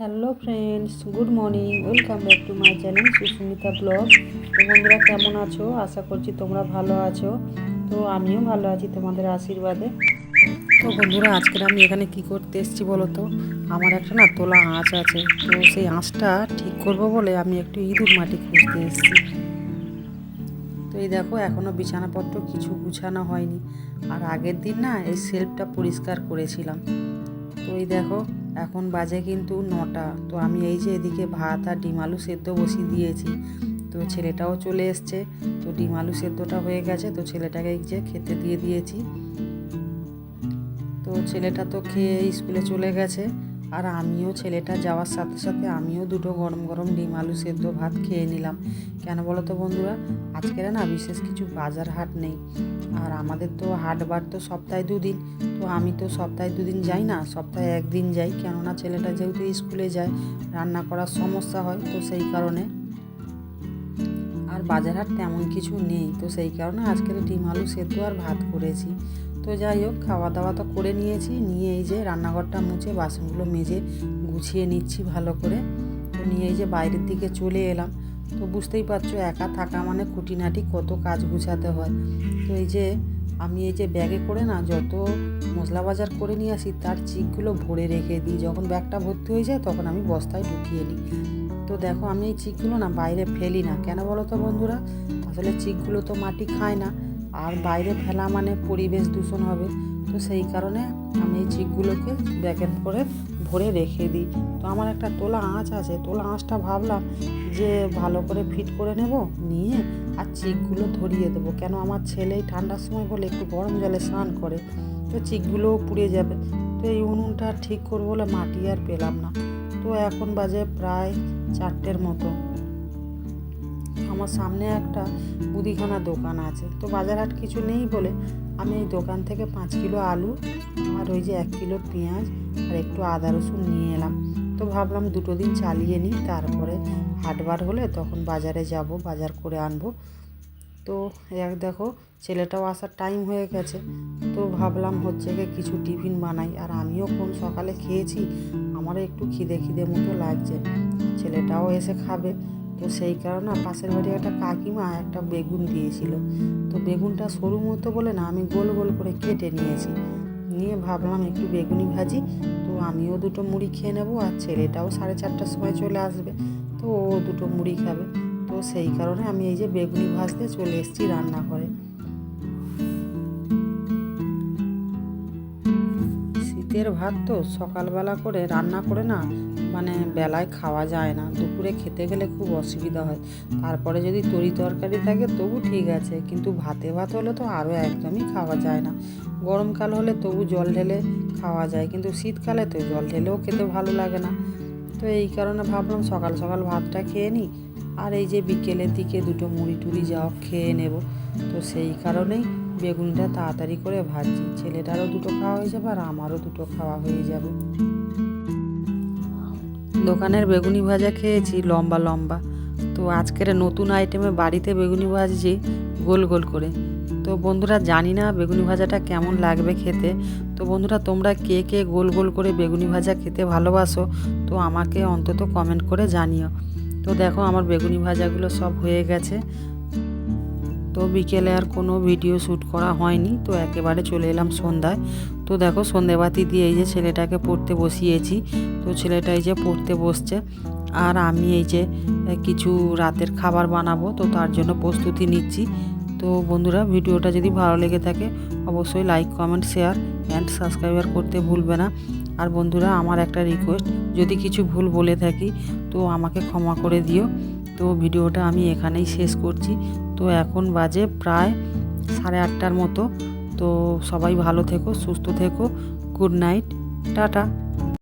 Hello friends, good morning, welcome back to my channel Susmita vlog. তো বন্ধুরা, কেমন আছো? আশা করছি তোমরা ভালো আছো। তো আমিও ভালো আছি তোমাদের আশীর্বাদে। তো বন্ধুরা, আজকের আমি এখানে কি করতে এসেছি বলো তো? আমার একটা না তোলা আঁচ আছে। তো সেই আঁচটা ঠিক করব বলে আমি একটু ইঁদুর মাটি খুঁজতে এসেছি। তো এই দেখো এখনও বিছানাপত্র কিছু গুছানো হয়নি। আর আগের দিন না এই সেলফটা পরিষ্কার করেছিলাম। তো এই দেখো এখন বাজে কিন্তু নটা। তো আমি এই যে এদিকে ভাত আর ডিম আলু সেদ্ধ বসিয়ে দিয়েছি। তো ছেলেটাও চলে এসছে। তো ডিম আলু সেদ্ধটা হয়ে গেছে। তো ছেলেটাকে যে খেতে দিয়ে দিয়েছি। তো ছেলেটা তো খেয়ে স্কুলে চলে গেছে। আর আমিও ছেলেটা যাওয়ার সাথে সাথে আমিও দুটো গরম গরম ডিম আলু সেদ্ধ ভাত খেয়ে নিলাম। কেন বলো তো বন্ধুরা? আজকের না বিশেষ কিছু বাজার হাট নেই। আর আমাদের তো হাট বার তো সপ্তাহে দুদিন। তো আমি তো সপ্তাহে দুদিন যাই না, সপ্তাহে একদিন যাই। কেননা ছেলেটা যেহেতু স্কুলে যায়, রান্না করার সমস্যা হয় তো সেই কারণে। আর বাজার হাট তেমন কিছু নেই, তো সেই কারণে আজকের ডিম আলু সেদ্ধ আর ভাত করেছি। তো যাই হোক খাওয়া দাওয়া তো করে নিয়েছি। নিয়ে এই যে রান্নাঘরটা মুছে বাসনগুলো মেজে গুছিয়ে নিচ্ছি ভালো করে। তো নিয়ে এই যে বাইরের দিকে চলে এলাম। তো বুঝতেই পারছ, একা থাকা মানে খুঁটিনাটি কত কাজ গুছাতে হয়। তো এই যে আমি এই যে ব্যাগে করে না যত মশলা বাজার করে নিয়ে আসি, তার চিকগুলো ভরে রেখে দিই। যখন ব্যাগটা ভর্তি হয়ে যায়, তখন আমি বস্তায় ঢুকিয়ে নিই। তো দেখো, আমি এই চিকগুলো না বাইরে ফেলি না। কেন বলো তো বন্ধুরা? আসলে চিকগুলো তো মাটি খায় না। আর বাইরে ফেলা মানে পরিবেশ দূষণ হবে, তো সেই কারণে আমি এই চিকগুলোকে ব্যাগের করে ভরে রেখে দিই। তো আমার একটা তোলা আঁচ আছে, তোলা আঁচটা ভাবলাম যে ভালো করে ফিট করে নেব, নিয়ে আর চিকগুলো ধরিয়ে দেবো। কেন আমার ছেলে এই ঠান্ডার সময় বলে একটু গরম জলে স্নান করে, তো চিকগুলোও পুড়ে যাবে। তো এই উনুনটা ঠিক করব বলে মাটি আর পেলাম না। তো এখন বাজে প্রায় চারটের মতো। আমার সামনে একটা মুদিখানা দোকান আছে। তো বাজার হাট কিছু নেই বলে আমি এই দোকান থেকে পাঁচ কিলো আলু আর ওই যে এক কিলো পেঁয়াজ আর একটু আদা রসুন নিয়ে এলাম। তো ভাবলাম দুটো দিন চালিয়ে নিই, তারপরে হাটবার হলে তখন বাজারে যাব, বাজার করে আনব। তো এক দেখো, ছেলেটাও আসার টাইম হয়ে গেছে। তো ভাবলাম হচ্ছে গিয়ে কিছু টিফিন বানাই। আর আমিও কোন সকালে খেয়েছি, আমারও একটু খিদে খিদে মতো লাগছে। ছেলেটাও এসে খাবে। তো সেই কারণে পাশের বাড়ি একটা কাকিমা একটা বেগুন দিয়েছিল। তো বেগুনটা সরু মতো বলে না, আমি গোল গোল করে কেটে নিয়েছি। নিয়ে ভাবলাম একটু বেগুনি ভাজি, তো আমিও দুটো মুড়ি খেয়ে নেব আর ছেলেটাও সাড়ে চারটার সময় চলে আসবে, তো ও দুটো মুড়ি খাবে। তো সেই কারণে আমি এই যে বেগুনি ভাজতে চলে এসেছি রান্না করে শীতের ভাত তো সকালবেলা করে রান্না করে না মানে বেলায় খাওয়া যায় না। দুপুরে খেতে গেলে খুব অসুবিধা হয়। তারপরে যদি তরি তরকারি থাকে তবু ঠিক আছে, কিন্তু ভাতে ভাত হলে তো আরও একদমই খাওয়া যায় না। গরমকাল হলে তবু জল ঢেলে খাওয়া যায়, কিন্তু শীতকালে তো জল ঢেলেও খেতে ভালো লাগে না। তো এই কারণে ভাবলাম সকাল সকাল ভাতটা খেয়ে নিই, আর এই যে বিকেলের দিকে দুটো মুড়ি টুড়ি যাও খেয়ে নেব। তো সেই কারণেই বেগুনটা তাড়াতাড়ি করে ভাজছি। ছেলেটারও দুটো খাওয়া হয়ে যাবে আর আমারও দুটো খাওয়া হয়ে যাবে। দোকানের বেগুনি ভাজা খেয়েছি, লম্বা লম্বা। তো আজকের নতুন আইটেমে বাড়িতে বেগুনি ভাজছি গোল গোল করে। তো বন্ধুরা, জানি না বেগুনি ভাজাটা কেমন লাগবে খেতে। তো বন্ধুরা, তোমরা কে কে গোল গোল করে বেগুনি ভাজা খেতে ভালোবাসো, তো আমাকে অন্তত কমেন্ট করে জানিও। তো দেখো, আমার বেগুনি ভাজাগুলো সব হয়ে গেছে। তো বিকেলে আর কোনো ভিডিও শ্যুট করা হয়নি, তো একেবারে চলে এলাম সন্ধ্যায়। তো দেখো সন্ধেবাতি দিয়ে এই যে ছেলেটাকে পড়তে বসিয়েছি, তো ছেলেটা এই যে পড়তে বসছে। আর আমি এই যে কিছু রাতের খাবার বানাবো, তো তার জন্য প্রস্তুতি নিচ্ছি। তো বন্ধুরা, ভিডিওটা যদি ভালো লেগে থাকে, অবশ্যই like comment share and subscriber করতে ভুলবে না। আর বন্ধুরা, আমার একটা রিকোয়েস্ট যদি কিছু ভুল বলে থাকি, তো আমাকে ক্ষমা করে দিও। তো ভিডিওটা আমি এখানেই শেষ করছি। তো এখন বাজে প্রায় সাড়ে আটটার মতো। তো সবাই ভালো থেকো, সুস্থ থেকো। Good night. টাটা।